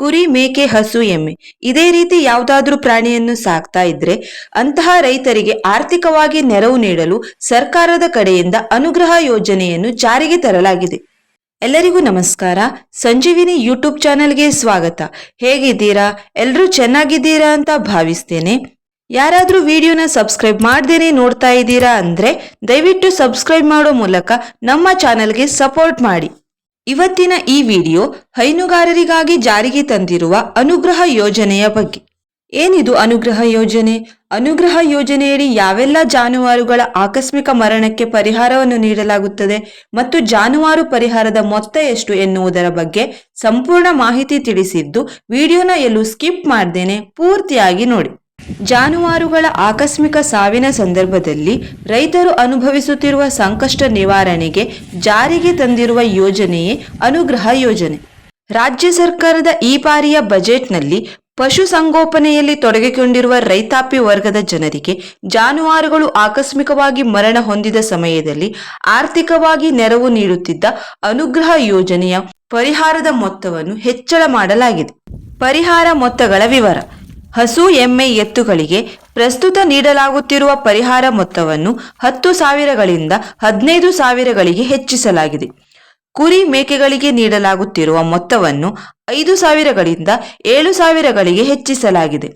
ಕುರಿ ಮೇಕೆ ಹಸು ಎಮ್ಮೆ. ಇದೇ ರೀತಿ ಯಾವುದಾದ್ರೂ ಪ್ರಾಣಿಯನ್ನು ಸಾಕ್ತಾ ಇದ್ರೆ ಅಂತಹ ರೈತರಿಗೆ ಆರ್ಥಿಕವಾಗಿ ನೆರವು ನೀಡಲು ಸರ್ಕಾರದ ಕಡೆಯಿಂದ ಅನುಗ್ರಹ ಯೋಜನೆಯನ್ನು ಜಾರಿಗೆ ತರಲಾಗಿದೆ. ಎಲ್ಲರಿಗೂ ನಮಸ್ಕಾರ. ಸಂಜೀವಿನಿ ಯೂಟ್ಯೂಬ್ ಚಾನೆಲ್ಗೆ ಸ್ವಾಗತ. ಹೇಗಿದ್ದೀರಾ? ಎಲ್ಲರೂ ಚೆನ್ನಾಗಿದ್ದೀರಾ ಅಂತ ಭಾವಿಸ್ತೇನೆ. ಯಾರಾದರೂ ವಿಡಿಯೋನ ಸಬ್ಸ್ಕ್ರೈಬ್ ಮಾಡ್ದೇನೆ ನೋಡ್ತಾ ಇದ್ದೀರಾ ಅಂದರೆ ದಯವಿಟ್ಟು ಸಬ್ಸ್ಕ್ರೈಬ್ ಮಾಡೋ ಮೂಲಕ ನಮ್ಮ ಚಾನೆಲ್ಗೆ ಸಪೋರ್ಟ್ ಮಾಡಿ. ಇವತ್ತಿನ ಈ ವಿಡಿಯೋ ಹೈನುಗಾರರಿಗಾಗಿ ಜಾರಿಗೆ ತಂದಿರುವ ಅನುಗ್ರಹ ಯೋಜನೆಯ ಬಗ್ಗೆ. ಏನಿದು ಅನುಗ್ರಹ ಯೋಜನೆ? ಅನುಗ್ರಹ ಯೋಜನೆಯಡಿ ಯಾವೆಲ್ಲ ಜಾನುವಾರುಗಳ ಆಕಸ್ಮಿಕ ಮರಣಕ್ಕೆ ಪರಿಹಾರವನ್ನು ನೀಡಲಾಗುತ್ತದೆ ಮತ್ತು ಜಾನುವಾರು ಪರಿಹಾರದ ಮೊತ್ತ ಎಷ್ಟು ಎನ್ನುವುದರ ಬಗ್ಗೆ ಸಂಪೂರ್ಣ ಮಾಹಿತಿ ತಿಳಿಸಿದ್ದು, ವಿಡಿಯೋನ ಎಲ್ಲೂ ಸ್ಕಿಪ್ ಮಾಡ್ದೇನೆ, ಪೂರ್ತಿಯಾಗಿ ನೋಡಿ. ಜಾನುವಾರುಗಳ ಆಕಸ್ಮಿಕ ಸಾವಿನ ಸಂದರ್ಭದಲ್ಲಿ ರೈತರು ಅನುಭವಿಸುತ್ತಿರುವ ಸಂಕಷ್ಟ ನಿವಾರಣೆಗೆ ಜಾರಿಗೆ ತಂದಿರುವ ಯೋಜನೆಯೇ ಅನುಗ್ರಹ ಯೋಜನೆ. ರಾಜ್ಯ ಸರ್ಕಾರದ ಈ ಬಾರಿಯ ಬಜೆಟ್ನಲ್ಲಿ ಪಶು ಸಂಗೋಪನೆಯಲ್ಲಿ ತೊಡಗಿಕೊಂಡಿರುವ ರೈತಾಪಿ ವರ್ಗದ ಜನರಿಗೆ ಜಾನುವಾರುಗಳು ಆಕಸ್ಮಿಕವಾಗಿ ಮರಣ ಹೊಂದಿದ ಸಮಯದಲ್ಲಿ ಆರ್ಥಿಕವಾಗಿ ನೆರವು ನೀಡುತ್ತಿದ್ದ ಅನುಗ್ರಹ ಯೋಜನೆಯ ಪರಿಹಾರದ ಮೊತ್ತವನ್ನು ಹೆಚ್ಚಳ ಮಾಡಲಾಗಿದೆ. ಪರಿಹಾರ ಮೊತ್ತಗಳ ವಿವರ. ಹಸು ಎಮ್ಮೆ ಎತ್ತುಗಳಿಗೆ ಪ್ರಸ್ತುತ ನೀಡಲಾಗುತ್ತಿರುವ ಪರಿಹಾರ ಮೊತ್ತವನ್ನು ಹತ್ತು ಸಾವಿರಗಳಿಂದ ಹದಿನೈದು ಸಾವಿರಗಳಿಗೆ ಹೆಚ್ಚಿಸಲಾಗಿದೆ. ಕುರಿ ಮೇಕೆಗಳಿಗೆ ನೀಡಲಾಗುತ್ತಿರುವ ಮೊತ್ತವನ್ನು ಐದು ಸಾವಿರಗಳಿಂದ ಏಳು ಸಾವಿರಗಳಿಗೆ ಹೆಚ್ಚಿಸಲಾಗಿದೆ.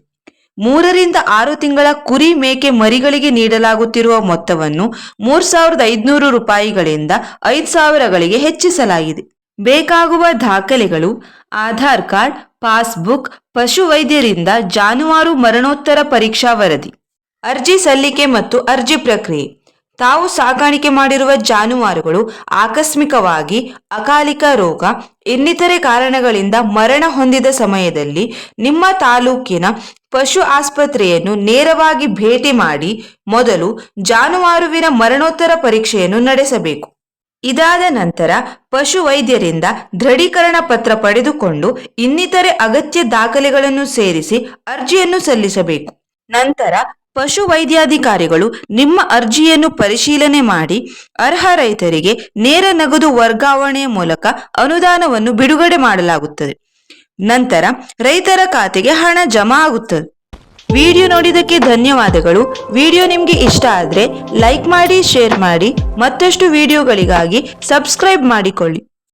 ಮೂರರಿಂದ ಆರು ತಿಂಗಳ ಕುರಿ ಮೇಕೆ ಮರಿಗಳಿಗೆ ನೀಡಲಾಗುತ್ತಿರುವ ಮೊತ್ತವನ್ನು ಮೂರು ಸಾವಿರದ ಐದುನೂರು ರೂಪಾಯಿಗಳಿಂದ ಐದು ಸಾವಿರಗಳಿಗೆ ಹೆಚ್ಚಿಸಲಾಗಿದೆ. ಬೇಕಾಗುವ ದಾಖಲೆಗಳು, ಆಧಾರ್ ಕಾರ್ಡ್ ಪಾಸ್ಬುಕ್ ಪಶುವೈದ್ಯರಿಂದ ಜಾನುವಾರು ಮರಣೋತ್ತರ ಪರೀಕ್ಷಾ ವರದಿ, ಅರ್ಜಿ ಸಲ್ಲಿಕೆ ಮತ್ತು ಅರ್ಜಿ ಪ್ರಕ್ರಿಯೆ. ತಾವು ಸಾಕಾಣಿಕೆ ಮಾಡಿರುವ ಜಾನುವಾರುಗಳು ಆಕಸ್ಮಿಕವಾಗಿ ಅಕಾಲಿಕ ರೋಗ, ಇನ್ನಿತರೆ ಕಾರಣಗಳಿಂದ ಮರಣ ಹೊಂದಿದ ಸಮಯದಲ್ಲಿ ನಿಮ್ಮ ತಾಲೂಕಿನ ಪಶು ಆಸ್ಪತ್ರೆಯನ್ನು ನೇರವಾಗಿ ಭೇಟಿ ಮಾಡಿ ಮೊದಲು ಜಾನುವಾರುವಿನ ಮರಣೋತ್ತರ ಪರೀಕ್ಷೆಯನ್ನು ನಡೆಸಬೇಕು. ಇದಾದ ನಂತರ ಪಶು ವೈದ್ಯರಿಂದ ದೃಢೀಕರಣ ಪತ್ರ ಪಡೆದುಕೊಂಡು ಇನ್ನಿತರೆ ಅಗತ್ಯ ದಾಖಲೆಗಳನ್ನು ಸೇರಿಸಿ ಅರ್ಜಿಯನ್ನು ಸಲ್ಲಿಸಬೇಕು. ನಂತರ ಪಶು ವೈದ್ಯಾಧಿಕಾರಿಗಳು ನಿಮ್ಮ ಅರ್ಜಿಯನ್ನು ಪರಿಶೀಲನೆ ಮಾಡಿ ಅರ್ಹ ರೈತರಿಗೆ ನೇರ ನಗದು ವರ್ಗಾವಣೆಯ ಮೂಲಕ ಅನುದಾನವನ್ನು ಬಿಡುಗಡೆ ಮಾಡಲಾಗುತ್ತದೆ. ನಂತರ ರೈತರ ಖಾತೆಗೆ ಹಣ ಜಮಾ ಆಗುತ್ತದೆ. ವಿಡಿಯೋ ನೋಡಿದ್ದಕ್ಕೆ ಧನ್ಯವಾದಗಳು. ವಿಡಿಯೋ ನಿಮಗೆ ಇಷ್ಟ ಆದರೆ ಲೈಕ್ ಮಾಡಿ, ಶೇರ್ ಮಾಡಿ, ಮತ್ತಷ್ಟು ವಿಡಿಯೋಗಳಿಗಾಗಿ ಸಬ್ಸ್ಕ್ರೈಬ್ ಮಾಡಿಕೊಳ್ಳಿ.